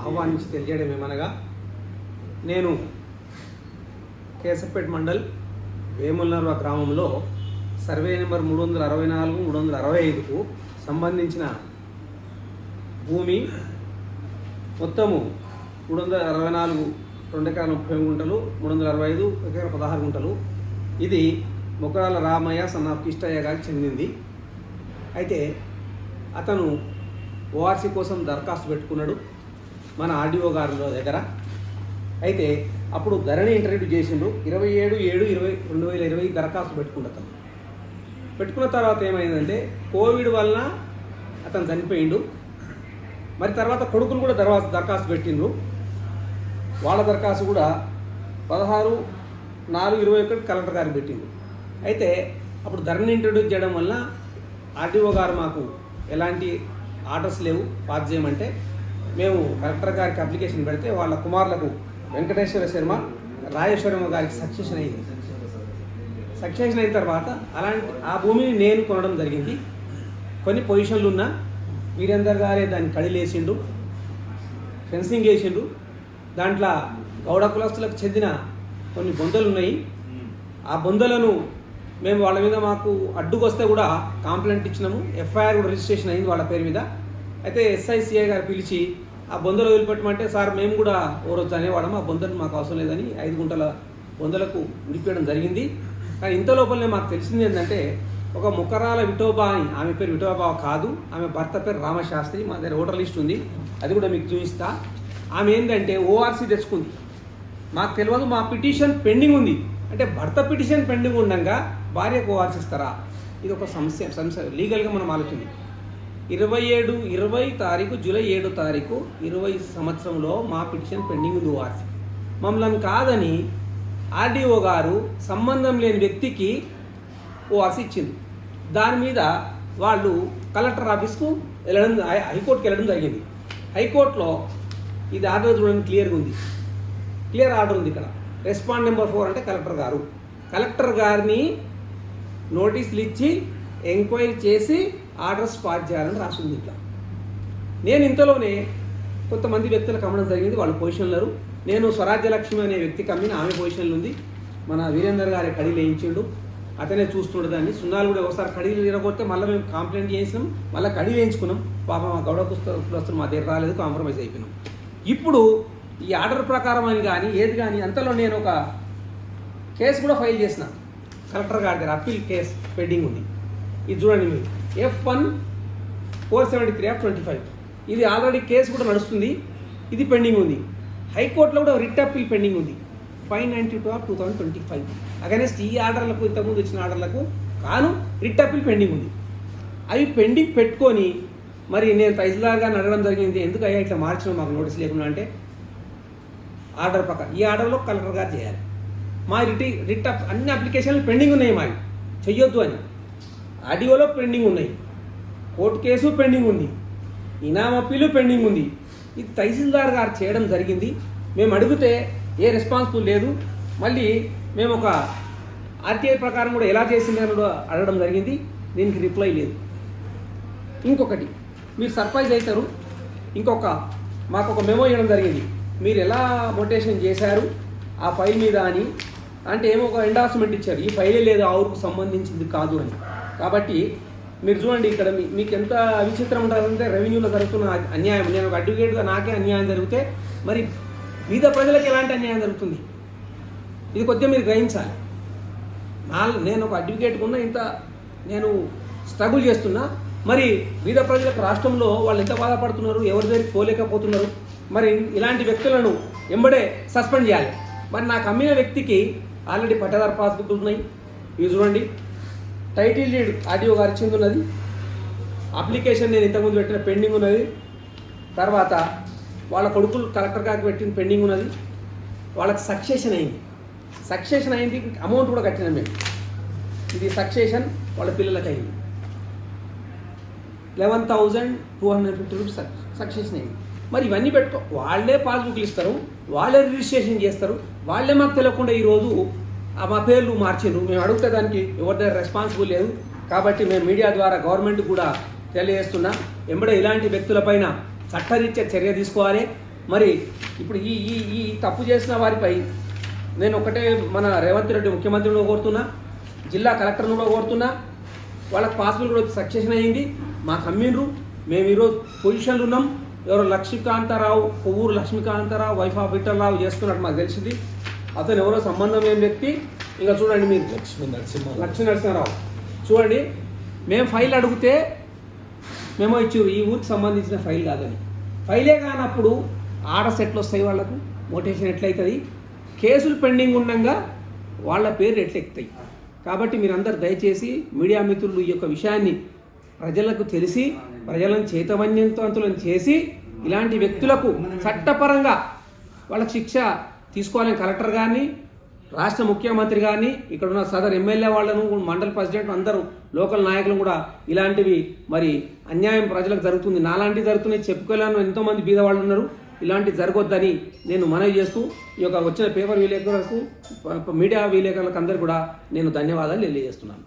ఆహ్వానించి తెలియడం ఏమనగా నేను కేశపేట మండల్ వేములనర్వ గ్రామంలో సర్వే నెంబర్ మూడు వందల అరవై నాలుగు మూడు వందల అరవై ఐదుకు సంబంధించిన భూమి మొత్తము మూడు వందల అరవై నాలుగు రెండు ఎకరాల ముప్పై గుంటలు మూడు వందల అరవై ఐదు ఎకర పదహారు గుంటలు. ఇది ముకరాల రామయ్య సన్న కిష్టయ్య గారికి చెందింది. అయితే అతను ఓఆర్సీ కోసం దరఖాస్తు పెట్టుకున్నాడు. మన ఆర్డీఓ గారు దగ్గర. అయితే అప్పుడు ధరణి ఇంటర్వ్యూ చేసిండు. ఇరవై ఏడు ఏడు ఇరవై రెండు వేల ఇరవై దరఖాస్తు పెట్టుకుండు అతను పెట్టుకున్న తర్వాత ఏమైందంటే కోవిడ్ వలన అతను చనిపోయిండు. మరి తర్వాత కొడుకులు కూడా తర్వాత దరఖాస్తు పెట్టిండ్రు. వాళ్ళ దరఖాస్తు కూడా పదహారు నాలుగు ఇరవై ఒకటి కలెక్టర్ గారికి పెట్టిండు. అయితే అప్పుడు ధరణి ఇంట్రడ్యూస్ చేయడం వల్ల ఆర్డీఓ గారు మాకు ఎలాంటి ఆర్డర్స్ లేవు. పాస్ చేయమంటే మేము కలెక్టర్ గారికి అప్లికేషన్ పెడితే వాళ్ళ కుమారులకు వెంకటేశ్వర శర్మ రాజేశ్వరమ్మ గారికి సక్సెషన్ అయింది. సక్సెషన్ అయిన తర్వాత అలాంటి ఆ భూమిని నేను కొనడం జరిగింది. కొన్ని పొజిషన్లు ఉన్నా వీరేందర్ గారే దాన్ని కడిలేసిండు ఫెన్సింగ్ వేసిండు. దాంట్లో గౌడ కులస్తులకు చెందిన కొన్ని బొందలు ఉన్నాయి. ఆ బొందలను మేము వాళ్ళ మీద మాకు అడ్డుకొస్తే కూడా కంప్లైంట్ ఇచ్చినాము. ఎఫ్ఐఆర్ కూడా రిజిస్ట్రేషన్ అయింది వాళ్ళ పేరు మీద. అయితే ఎస్ఐసిఐ గారు పిలిచి ఆ బొందలు వదిలిపెట్టమంటే సార్ మేము కూడా ఓరోజు అనేవాడము ఆ బొందలు మాకు అవసరం లేదని ఐదు గుంటల బొందలకు విడిపించడం జరిగింది. కానీ ఇంత లోపలనే మాకు తెలిసింది ఏంటంటే ఒక ముక్కరాల విఠోబా అని ఆమె పేరు విఠోబా కాదు ఆమె భర్త పేరు రామశాస్త్రి మా దగ్గర ఓటర్ లిస్ట్ ఉంది అది కూడా మీకు చూపిస్తా. ఆమె ఏంటంటే ఓఆర్సీ తెచ్చుకుంది. మాకు తెలియదు మా పిటిషన్ పెండింగ్ ఉంది. అంటే భర్త పిటిషన్ పెండింగ్ ఉండగా భార్యకు ఓఆర్సీ ఇస్తారా? ఇది ఒక సమస్య సమస్య. లీగల్గా మనం ఆలోచింది ఇరవై ఏడు ఇరవై తారీఖు జూలై ఏడు తారీఖు ఇరవై సంవత్సరంలో మా పిటిషన్ పెండింగ్ ఉంది ఓఆర్సీ మమ్మల్ని కాదని ఆర్డీఓ గారు సంబంధం లేని వ్యక్తికి ఓఆర్సీ ఇచ్చింది. దాని మీద వాళ్ళు కలెక్టర్ ఆఫీస్కు వెళ్ళడం హైకోర్టుకి వెళ్ళడం జరిగింది. హైకోర్టులో ఇది ఆర్డర్ చూడండి క్లియర్గా ఉంది. క్లియర్ ఆర్డర్ ఉంది ఇక్కడ. రెస్పాండ్ నెంబర్ ఫోర్ అంటే కలెక్టర్ గారు. కలెక్టర్ గారిని నోటీసులు ఇచ్చి ఎంక్వైరీ చేసి ఆర్డర్స్ పాస్ చేయాలని రాసింది ఇట్లా. నేను ఇంతలోనే కొంతమంది వ్యక్తులకు అమ్మడం జరిగింది వాళ్ళు పొజిషన్లరు నేను స్వరాజ్యలక్ష్మి అనే వ్యక్తికి అమ్మిన ఆమె పొజిషన్లు ఉంది. మన వీరేందర్ గారి కడీలు వేయించిండు. అతనే చూస్తుండే దాన్ని. సున్నాలు కూడా ఒకసారి కడీలు ఇరగొడితే మళ్ళీ మేము కంప్లైంట్ చేసినాం మళ్ళీ కడీ వేయించుకున్నాం. పాప మా గౌడ కులస్తులు మా దగ్గర రాలేదు కాంప్రమైజ్ అయిపోయినాం. ఇప్పుడు ఈ ఆర్డర్ ప్రకారం అని కానీ ఏది కానీ అంతలో నేను ఒక కేసు కూడా ఫైల్ చేసిన. కలెక్టర్ గారి దగ్గర అప్పీల్ కేసు పెండింగ్ ఉంది. ఇది చూడండి మీరు. F one four seventy three of twenty five ఇది ఆల్రెడీ కేసు కూడా నడుస్తుంది. ఇది పెండింగ్ ఉంది. హైకోర్టులో కూడా రిట్ అప్పీల్ పెండింగ్ ఉంది. Five ninety two of two thousand twenty five against ఈ ఆర్డర్లకు ఇంతకుముందు వచ్చిన ఆర్డర్లకు కాను రిట్ అప్పీల్ పెండింగ్ ఉంది. అవి పెండింగ్ పెట్టుకొని మరి నేను తహసీల్దార్గా నడవడం జరిగింది. ఎందుకు అయ్యా ఇట్లా మార్చిన మాకు నోటీస్ లేకుండా అంటే? ఆర్డర్ పక్క ఈ ఆర్డర్లో కలెక్టర్ గారు చేయాలి. మా రిటి రిట్ అప్ అన్ని అప్లికేషన్లు పెండింగ్ ఉన్నాయి మావి. చెయ్యొద్దు అని. ఆడియోలో పెండింగ్ ఉన్నాయి. కోర్టు కేసు పెండింగ్ ఉంది. ఇనామ్ అప్పీలు పెండింగ్ ఉంది. ఇది తహసీల్దార్ గారు చేయడం జరిగింది. మేము అడిగితే ఏ రెస్పాన్సిబుల్ లేదు. మళ్ళీ మేము ఒక ఆర్టీఐ ప్రకారం కూడా ఎలా చేసింది అని కూడా అడగడం జరిగింది. దీనికి రిప్లై లేదు. ఇంకొకటి మీరు సర్ప్రైజ్ అవుతారు. ఇంకొక మాకు ఒక మెమో ఇవ్వడం జరిగింది. మీరు ఎలా మొటేషన్ చేశారు? ఆ ఫైల్ మీద అని అంటే ఏమో ఒక ఎండార్స్మెంట్ ఇచ్చారు. ఈ ఫైలే లేదు ఆవుకు సంబంధించింది కాదు అని. కాబట్టి మీరు చూడండి ఇక్కడ మీ- మీకు ఎంత విచిత్రం ఉంటుందంటే రెవెన్యూలో జరుగుతున్న అన్యాయం. నేను ఒక అడ్వకేట్గా నాకే అన్యాయం జరిగితే మరి మీద ప్రజలకు ఎలాంటి అన్యాయం జరుగుతుంది? ఇది కొద్దిగా మీరు గ్రహించాలి. నా నేను ఒక అడ్వకేట్ ఇంత నేను స్ట్రగుల్ చేస్తున్నా. మరి బీద ప్రజలకు రాష్ట్రంలో వాళ్ళు ఎంత బాధపడుతున్నారు? ఎవరి దగ్గరికి పోలేకపోతున్నారు? మరి ఇలాంటి వ్యక్తులను ఎంబడే సస్పెండ్ చేయాలి. మరి నాకు అమ్మిన వ్యక్తికి ఆల్రెడీ పట్టదారు పాస్బుక్ ఉన్నాయి. ఇవి చూడండి. టైటిల్ డీడ్ ఆడియో గారు ఇచ్చింది ఉన్నది. అప్లికేషన్ నేను ఇంతకుముందు పెట్టిన పెండింగ్ ఉన్నది. తర్వాత వాళ్ళ కొడుకులు కలెక్టర్ గారికి పెట్టిన పెండింగ్ ఉన్నది. వాళ్ళకి సక్సెషన్ అయింది. సక్సెషన్ అయింది. అమౌంట్ కూడా కట్టినాం మేము. ఇది సక్సెషన్ వాళ్ళ పిల్లలకి అయింది. Eleven thousand two hundred fifty rupees succession అయింది. మరి ఇవన్నీ పెట్టుకో. వాళ్ళే పాస్బుక్లు ఇస్తారు వాళ్ళే రిజిస్ట్రేషన్ చేస్తారు వాళ్ళే మాకు తెలియకుండా ఈరోజు ఆ మా పేర్లు మార్చిండ్రు. మేము అడిగితే దానికి ఎవరి దగ్గర రెస్పాన్సిబుల్ లేదు. కాబట్టి మేము మీడియా ద్వారా గవర్నమెంట్ కూడా తెలియజేస్తున్నా. ఎంబడే ఇలాంటి వ్యక్తులపైన చట్టరీత్యా చర్య తీసుకోవాలి. మరి ఇప్పుడు ఈ ఈ ఈ తప్పు చేసిన వారిపై నేను ఒకటే మన రేవంత్ రెడ్డి ముఖ్యమంత్రిని కోరుతున్నా జిల్లా కలెక్టర్ను కూడా కోరుతున్నా వాళ్ళకి పాస్బుల్ కూడా సక్సెషన్ అయ్యింది మాకు అమ్మిండ్రు. మేము ఈరోజు పొజిషన్లు ఉన్నాం. ఎవరో లక్ష్మీకాంతారావు కొవ్వూరు లక్ష్మీకాంతారావు వైఫ్ ఆఫ్ విఠలరావు చేస్తున్నట్టు మాకు తెలిసింది. అతను ఎవరో సంబంధం లేని వ్యక్తి. ఇంకా చూడండి మీరు. లక్ష్మీ నరసింహ లక్ష్మీ నరసింహారావు. చూడండి మేము ఫైల్ అడిగితే మేము ఇచ్చారు ఈ ఊరికి సంబంధించిన ఫైల్ కాదని. ఫైలే కానప్పుడు ఆడ సెట్లు వస్తాయి వాళ్ళకు మోటేషన్ ఎట్లయితుంది? కేసులు పెండింగ్ ఉండగా వాళ్ళ పేరు ఎట్లెక్కుతాయి? కాబట్టి మీరందరూ దయచేసి మీడియా మిత్రులు ఈ యొక్క విషయాన్ని ప్రజలకు తెలిసి ప్రజలను చేతవన్యంతులను చేసి ఇలాంటి వ్యక్తులకు చట్టపరంగా వాళ్ళకి శిక్ష తీసుకోవాలని కలెక్టర్ కానీ రాష్ట్ర ముఖ్యమంత్రి కానీ ఇక్కడ ఉన్న సదర్ ఎమ్మెల్యే వాళ్ళను మండల ప్రెసిడెంట్ అందరూ లోకల్ నాయకులు కూడా ఇలాంటివి మరి అన్యాయం ప్రజలకు జరుగుతుంది. నాలాంటివి జరుగుతున్నాయి. చెప్పుకోలేను ఎంతోమంది బీదవాళ్ళు ఉన్నారు. ఇలాంటి జరగొద్దని నేను మనవి చేస్తూ ఈ యొక్క వచ్చిన పేపర్ విలేకరులకు మీడియా విలేకరులకు అందరు కూడా నేను ధన్యవాదాలు తెలియజేస్తున్నాను.